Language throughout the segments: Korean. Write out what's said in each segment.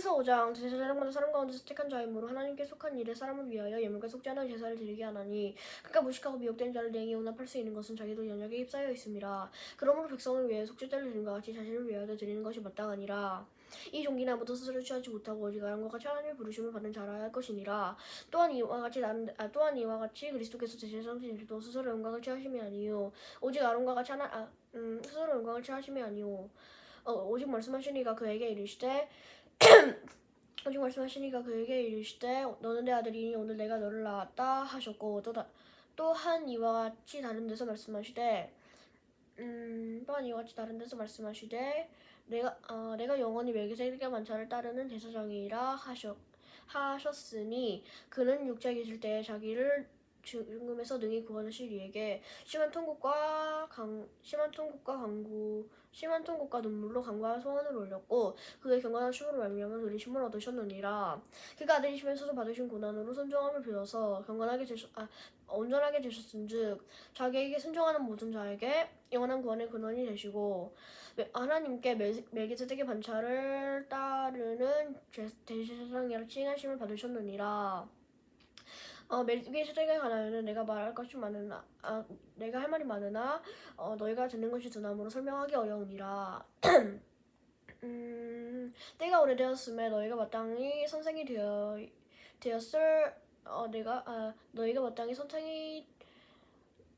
히브리서 5장 제사장마다 사람 가운데서 택한 자이므로 하나님께 속한 일에 사람을 위하여 예물과 속죄하는 제사를 드리게 하나니 그가 무식하고 미혹된 자를 냉히 용납할 수 있는 것은 자기도 연약에 휩싸여 있습니다. 그러므로 백성을 위해 속죄제를 드린 것 같이 자신을 위하여 드리는 것이 마땅하니라. 이 종기는 아무도 스스로 취하지 못하고 오직 아람과 같이 하나님의 부르심을 받은 자라야 할 것이니라. 또한 이와 같이 나는 아, 또한 이와 같이 그리스도께서 제사장신도 스스로 영광을 취하심이 아니요 오직 아론과 같이 하나 아, 음, 스스로 영광을 취하심이 아니요 어, 오직 말씀하시니가 그에게 이르시되 오직 말씀하시니가 그에게 이르시되 너는 내 아들이니 오늘 내가 너를 낳았다 하셨고 또 다, 또한 이와 같이 다른 데서 말씀하시되 음, 또한 이와 같이 다른 데서 말씀하시되 내가 어, 내가 영원히 멜기세덱의 만차를 따르는 제사장이라 하셨 하셨으니 그는 육체에 계실 때에 자기를 죽음에서 능히 구원하실 이에게 심한 통곡과 강 심한 통곡과 강구 심한 통곡과 눈물로 강과 소원을 올렸고 그의 경건한 춤으로 말미암아 누리심을 얻으셨느니라. 그가 아들이시면서도 받으신 고난으로 순종함을 배워서 경건하게 되셨 아 온전하게 되셨은즉 자기에게 순종하는 모든 자에게 영원한 구원의 근원이 되시고 멜- 하나님께 멜- 멜기세덱의 반차를 따르는 제- 대제사장이라 칭하심을 받으셨느니라 어, 멜기세덱에 관하여는 내가 말할 것이 많으나 아, 내가 할 말이 많으나 어, 너희가 듣는 것이 드나무로 설명하기 어려우니라. 음, 때가 오래되었음에 너희가 마땅히 선생이 되어 되었을 어, 내가 아, 너희가 마땅히 선생이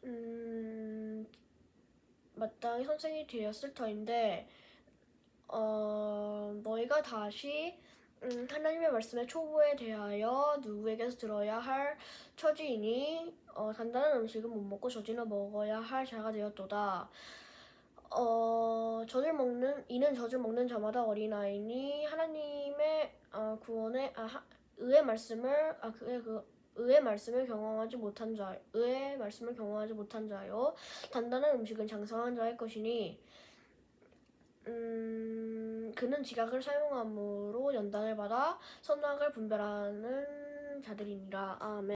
음, 마땅히 선생이 되었을 터인데 어, 너희가 다시 음, 하나님의 말씀의 초보에 대하여 누구에게서 들어야 할 처지이니 어, 단단한 음식은 못 먹고 저지는 먹어야 할 자가 되었도다. 어, 젖을 먹는 이는 젖을 먹는 자마다 어린아이니 하나님의 어, 구원의 아, 하, 의의 말씀을 아 그의 그 의의 말씀을 경험하지 못한 자 의의 말씀을 경험하지 못한 자요 단단한 음식은 장성한 자의 것이니 음, 그는 지각을 사용함으로 연단을 받아 선악을 분별하는 자들이니라. 아멘.